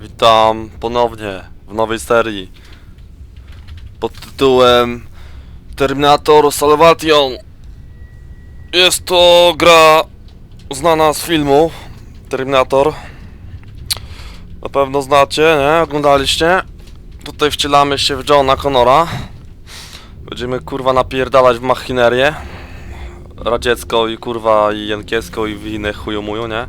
Witam ponownie w nowej serii pod tytułem Terminator Salvation. Jest to gra znana z filmu Terminator. Na pewno znacie, nie? Oglądaliście? Tutaj wcielamy się w Johna Connora. Będziemy kurwa napierdalać w machinerię radziecką i kurwa i jankieską i w inne chujomuju, nie?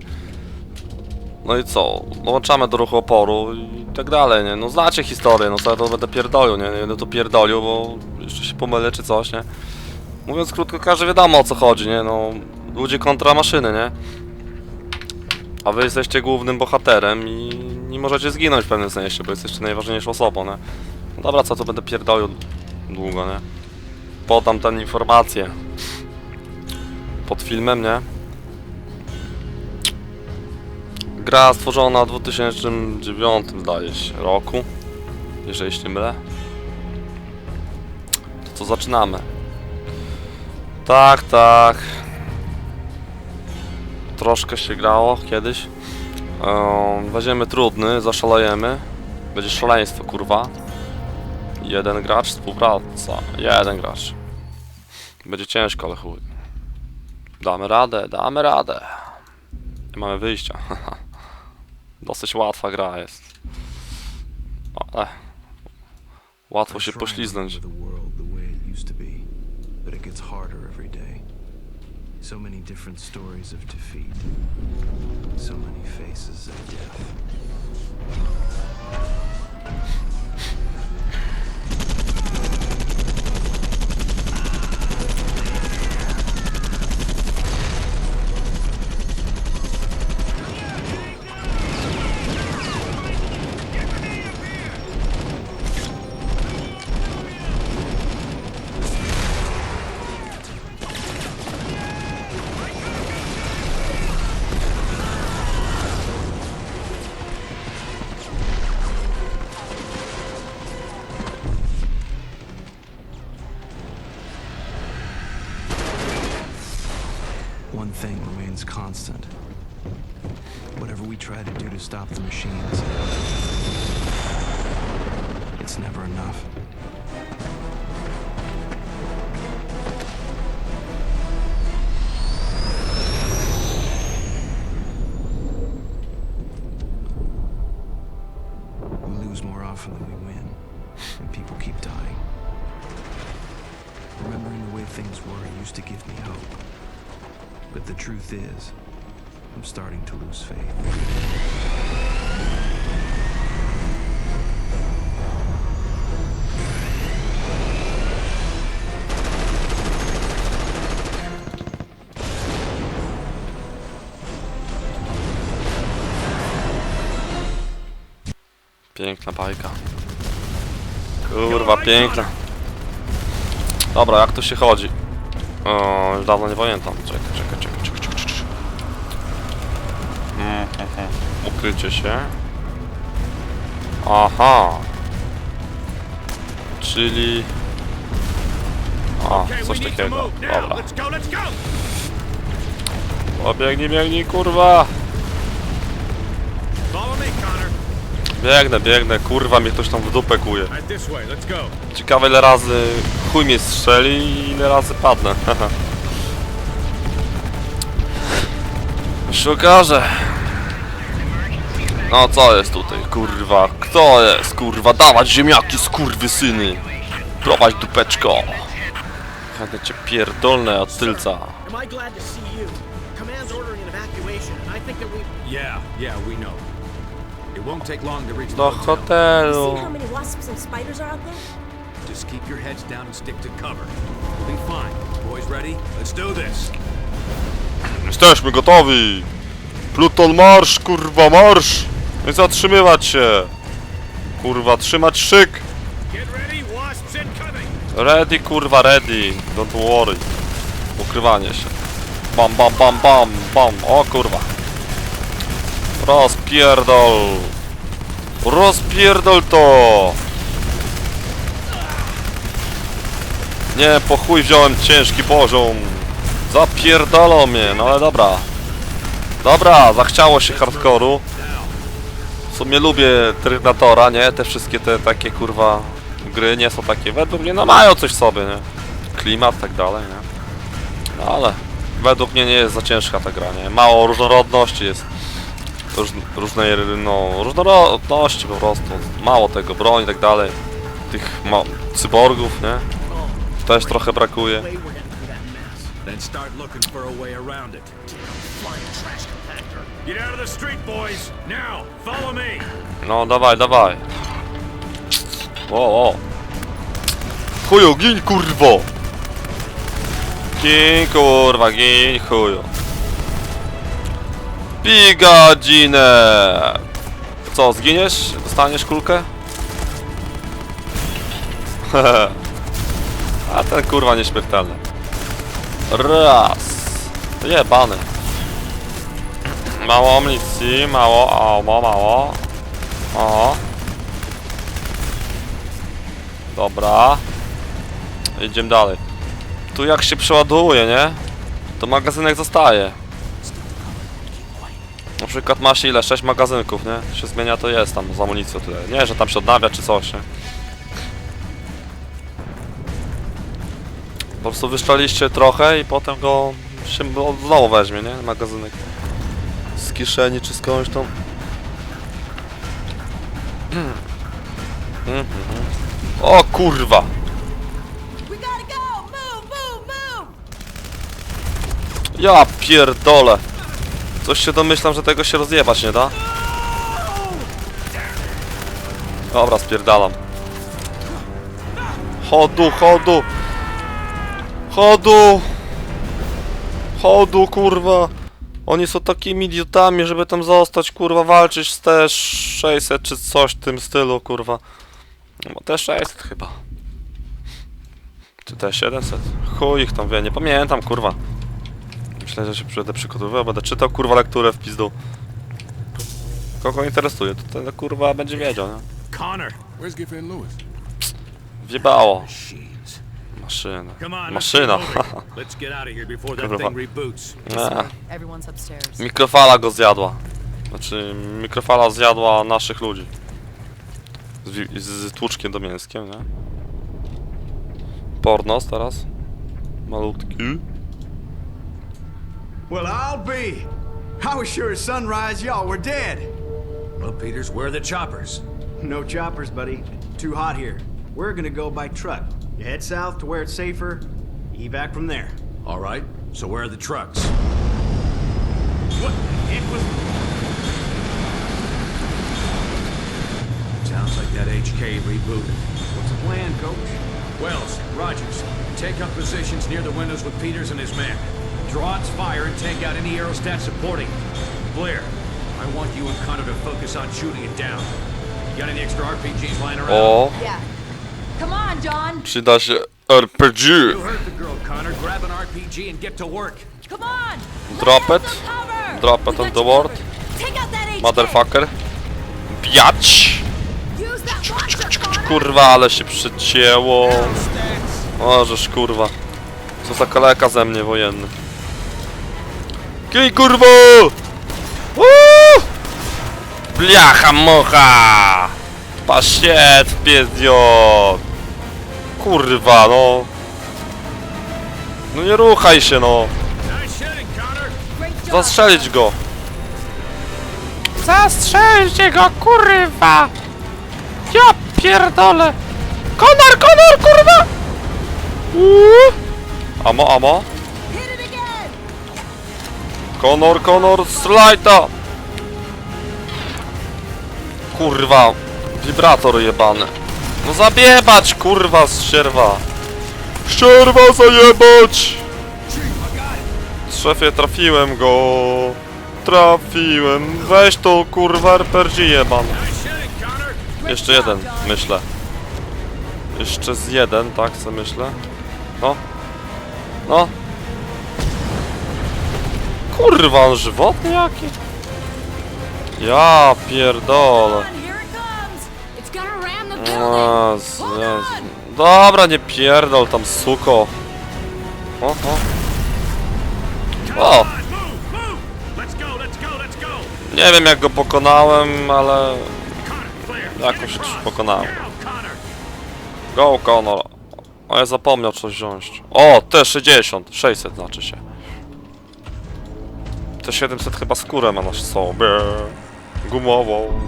No i co? Dołączamy do ruchu oporu i tak dalej, nie? No znacie historię, no sobie to będę pierdolił, nie? Nie będę to pierdolił, bo jeszcze się pomylę czy coś, nie? Mówiąc krótko, każdy wiadomo o co chodzi, nie? No, ludzie kontra maszyny, nie? A wy jesteście głównym bohaterem i nie możecie zginąć w pewnym sensie, bo jesteście najważniejszą osobą, nie? No dobra, co tu będę pierdolił długo, nie? Podam tę informację pod filmem, nie? Gra stworzona w 2009 zdaje się roku, jeżeli się nie mylę. To co zaczynamy? Tak, tak. Troszkę się grało kiedyś. Um, weźmiemy trudny, zaszalejemy. Będzie szaleństwo, kurwa. Jeden gracz, współpraca. Jeden gracz. Będzie ciężko, ale chuj. Damy radę, damy radę. Nie mamy wyjścia. Dosyć łatwa gra jest. Ale łatwo się pośliznąć. but. So many different stories of defeat. So many faces of death. Constant. Whatever we try to do to stop the machines, it's never enough. Truth is, I'm starting to lose faith. Piękna bajka. Kurwa, piękna. Dobra, jak to się chodzi? O, już dawno nie pamiętam. Czekaj. czekaj. Mm. Ukrycie się. Aha. Czyli... A, coś takiego. Dobra. O, biegnij, biegnij, kurwa! Biegnę, biegnę, kurwa, mnie ktoś tam w dupę kuje. Ciekawe ile razy chuj mnie strzeli i ile razy padnę. Okaże. No co jest tutaj, kurwa? Kto jest, kurwa? Dawać ziemniaki, skurwy syny! Prowadź dupeczko! Będę cię pierdolne od tylca. Do hotel. hotelu. Just keep your heads down and stick to cover. We'll be fine. Boys ready? Let's do this. Jesteśmy gotowi! Pluton marsz, kurwa marsz! Nie zatrzymywać się! Kurwa, trzymać szyk! Ready, kurwa, ready. Don't worry. Ukrywanie się. Bam, bam, bam, bam, bam. O kurwa. Rozpierdol. Rozpierdol to. Nie, po chuj wziąłem ciężki poziom. Zapierdolą mnie, no ale dobra. Dobra, zachciało się hardkoru. W sumie lubię Terminatora, nie? Te wszystkie te takie kurwa gry nie są takie, według mnie no mają coś w sobie, nie? Klimat, tak dalej, nie? No ale według mnie nie jest za ciężka ta gra, nie? Mało różnorodności jest. Róż, różnej, no, różnorodności po prostu. Mało tego, broń i tak dalej. Tych cyborgów, nie? Też trochę brakuje. Then start looking for a way around it. Flying trash compactor. Get out of the street, boys! Now, follow me! No, dawaj, dawaj. O, o. Chuju, gin, kurwo! Gin, kurwa, gin, chuju. Pigadzinę! Co, zginiesz? Dostaniesz kulkę? A ten kurwa nieśmiertelny. Raz. Jebany. Mało amunicji, mało, mało, mało. O. Dobra. Idziemy dalej. Tu jak się przeładuje, nie? To magazynek zostaje. Na przykład masz ile? 6 magazynków, nie? Się zmienia to jest tam z amunicją tyle. Nie, że tam się odnawia czy coś, nie? Po prostu wyszczaliście trochę i potem go się znowu weźmie, nie? Magazynek. Z kieszeni czy skądś tam. Mhm. Mhm. O kurwa! Ja pierdolę! Coś się domyślam, że tego się rozjebać nie da. Dobra, spierdalam. Chodu, chodu! Chodu! Chodu, kurwa! Oni są takimi idiotami, żeby tam zostać, kurwa, walczyć z też 600 czy coś w tym stylu, kurwa. No też 600 chyba. Czy też 700? Chuj ich tam wie, nie pamiętam, kurwa. Myślę, że się będę przygotowywał, będę czytał, kurwa, lekturę w pizdu. Kogo interesuje, to ten, kurwa, będzie wiedział, nie? Connor! Where's Giffen Lewis? Wjebało. Maszyna. Maszyna. Kurwa. Nie. Upstairs. Mikrofala go zjadła. Znaczy, mikrofala zjadła naszych ludzi. Z, z tłuczkiem do mięskiem, nie? Pornos teraz. Malutki. Well, I'll be. I was sure at sunrise y'all were dead. Well, Peters, where are the choppers? No choppers, buddy. Too hot here. We're gonna go by truck. You head south to where it's safer. Evac from there. All right, so where are the trucks? What? It was. Sounds like that HK rebooted. What's the plan, Coach? Wells, Rogers, take up positions near the windows with Peters and his men. Draw its fire and take out any aerostat supporting. Blair, I want you and Connor to focus on shooting it down. You got any extra RPGs lying around? O, Yeah. Come on, John! przyda się RPG. You heard the girl, Connor. Grab an RPG and get to work. Come on! Drop it. Drop it on the HK. Motherfucker. Biać! Kurwa, ale się przycięło. O, żeż kurwa. Co za kaleka ze mnie wojenny. Kij kurwo! Uuu! Bliacha mocha! Pasiet piedziot! Kurwa, no. No nie ruchaj się, no. Zastrzelić go. Zastrzelcie go, kurwa! Ja pierdolę! Konor, Konor, kurwa! Uuu. Amo, amo. Konor, Konor, slajta! Kurwa, wibrator jebany. No zabiebać, kurwa, z sierwa. Ścierwa zajebać! Szefie, trafiłem go. Trafiłem. Weź to, kurwa, RPG jeban. Jeszcze jeden, myślę. Jeszcze z jeden, tak, co myślę. No. No. Kurwa, on żywotny jaki? Ja pierdolę. Jezu, Jezu. Dobra, nie pierdol tam, suko. O, o. O. Nie wiem jak go pokonałem, ale jakoś pokonałem. Connor. Go Conor. O, ja zapomniał coś wziąć. O, T60, 600 znaczy się. T700 chyba skórę ma na sobie. Gumową.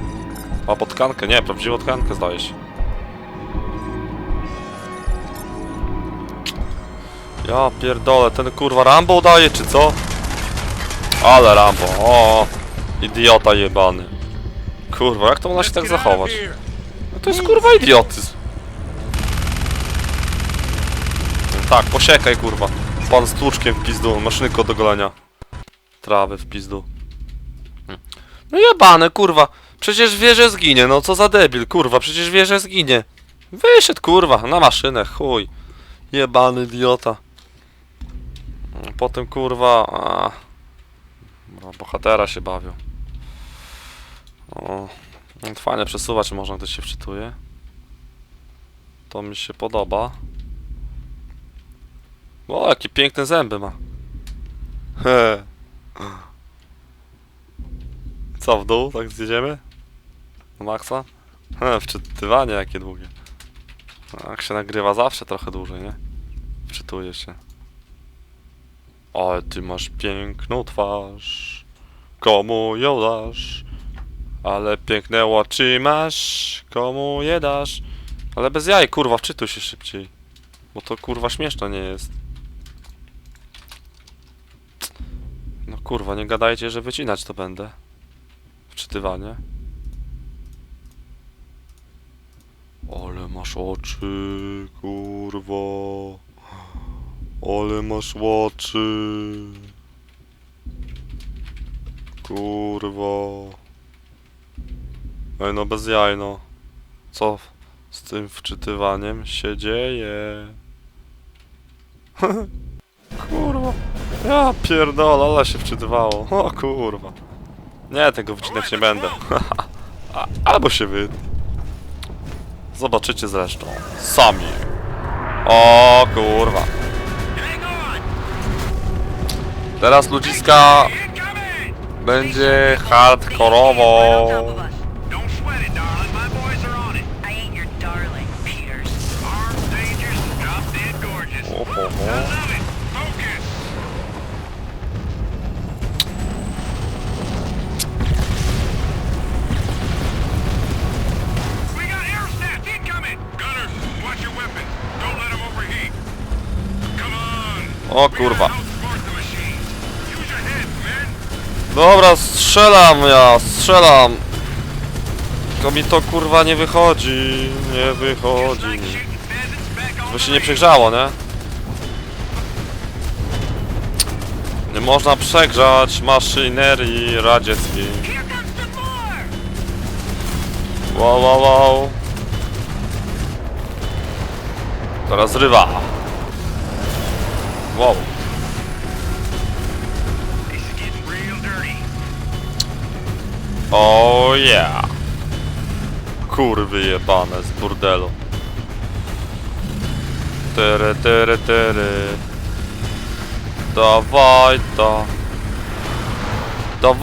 Ma potkankę? Nie, prawdziwą tkankę zdaje się. Ja pierdolę, ten kurwa Rambo daje czy co? Ale Rambo, o, idiota jebany. Kurwa, jak to można się tak zachować? No to jest kurwa idiotyzm. Tak, posiekaj kurwa. Pan z tłuczkiem w pizdu, maszynko do golenia. Trawy w pizdu. No jebane kurwa. Przecież wie, że zginie, no co za debil, kurwa, przecież wie, że zginie. Wyszedł kurwa, na maszynę, chuj. Jebany idiota. Potem kurwa... A... Bohatera się bawią. O, fajnie przesuwać można, gdy się wczytuje. To mi się podoba. O, jakie piękne zęby ma. He. Co, w dół? Tak zjedziemy? Do maksa? He, wczytywanie jakie długie. Jak się nagrywa zawsze trochę dłużej, nie? Wczytuje się. Ale ty masz piękną twarz. Komu ją dasz? Ale piękne oczy masz, komu je dasz? Ale bez jaj, kurwa, wczytuj się szybciej. Bo to kurwa śmieszne nie jest. No kurwa, nie gadajcie, że wycinać to będę. Wczytywanie. Ale masz oczy, kurwa. Ale masz oczy. Kurwa. Ej, no bez jaj, no. Co z tym wczytywaniem się dzieje? kurwa. Ja pierdolę, ale się wczytywało. O kurwa. Nie, tego wycinać nie będę. Albo się wy... Zobaczycie zresztą. Sami. O kurwa. Teraz ludziska będzie hardkorowo. O kurwa. Dobra, strzelam ja, strzelam. Tylko mi to kurwa nie wychodzi, nie wychodzi. the się nie przegrzało, nie? Nie można przegrzać maszynerii radzieckiej. Wow, wow, wow. Teraz rywa. Wow. Oh yeah. Kurwy jebane z burdelu. Tyry, tyry, tyry. Dawaj to. Dawaj.